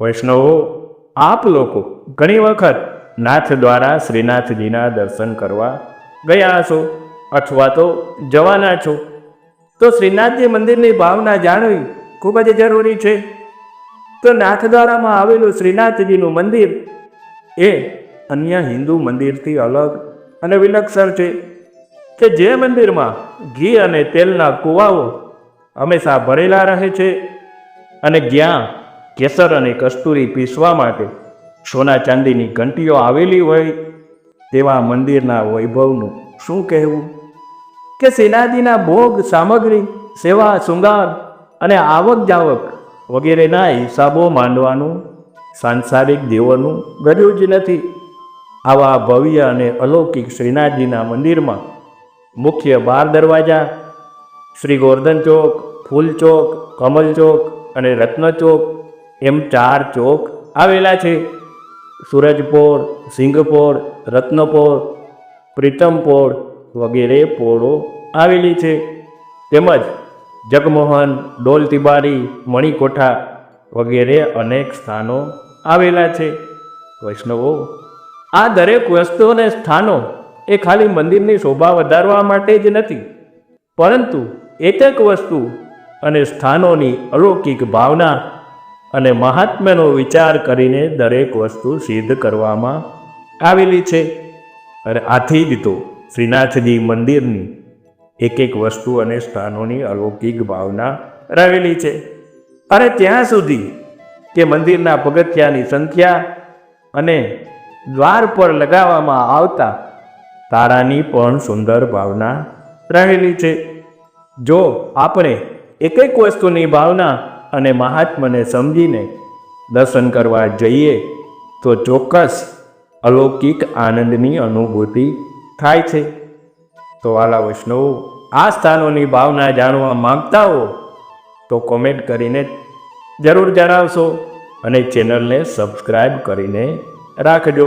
વૈષ્ણવો, આપ લોકો ઘણી વખત નાથ દ્વારા શ્રીનાથજીના દર્શન કરવા ગયા છો અથવા તો જવાના છો. તો શ્રીનાથજી મંદિરની ભાવના જાણવી ખૂબ જ જરૂરી છે. તો નાથદ્વારામાં આવેલું શ્રીનાથજીનું મંદિર એ અન્ય હિન્દુ મંદિરથી અલગ અને વિલક્ષણ છે કે જે મંદિરમાં ઘી અને તેલના કૂવાઓ હંમેશા ભરેલા રહે છે અને જ્યાં કેસર અને કસ્તુરી પીસવા માટે સોના ચાંદીની ઘંટીઓ આવેલી હોય તેવા મંદિરના વૈભવનું શું કહેવું? કે સેનાદીના ભોગ, સામગ્રી, સેવા, શૃંગાર અને આવક જાવક વગેરેના હિસાબો માંડવાનું સાંસારિક દેવોનું ગર્યું જ નથી. આવા ભવ્ય અને અલૌકિક શ્રીનાથજીના મંદિરમાં મુખ્ય બાર દરવાજા, શ્રી ગોર્ધન ચોક, ફૂલ ચોક, કમલ ચોક અને રત્ન ચોક એમ ચાર ચોક આવેલા છે. સૂરજપોળ, સિંગપોળ, રત્નપોળ, પ્રીતમપોળ વગેરે પોળો આવેલી છે. તેમજ જગમોહન ડોલ તિબારી મણિકોઠા વગેરે અનેક સ્થાનો આવેલા છે. વૈષ્ણવો, આ દરેક વસ્તુઓ અને સ્થાનો એ ખાલી મંદિરની શોભા વધારવા માટે જ નથી, પરંતુ એક એક વસ્તુ અને સ્થાનોની અલૌકિક ભાવના અને મહાત્મ્યનો વિચાર કરીને દરેક વસ્તુ સિદ્ધ કરવામાં આવેલી છે. અને આથી જ તો શ્રીનાથજી મંદિરની એક એક વસ્તુ અને સ્થાનોની અલૌકિક ભાવના રહેલી છે. અને ત્યાં સુધી કે મંદિરના પગથિયાની સંખ્યા અને દ્વાર પર લગાવવામાં આવતા તારાની પણ સુંદર ભાવના રહેલી છે. જો આપણે એક એક વસ્તુની ભાવના અને મહાત્મને સમજીને દર્શન કરવા જઈએ, તો ચોક્કસ અલૌકિક આનંદની અનુભૂતિ થાય છે. તો વાલા વૈષ્ણવો, આ સ્થાનોની ભાવના જાણવા માંગતા હો, તો કોમેન્ટ કરીને જરૂર જણાવશો અને ચેનલને સબસ્ક્રાઈબ કરીને રાખજો.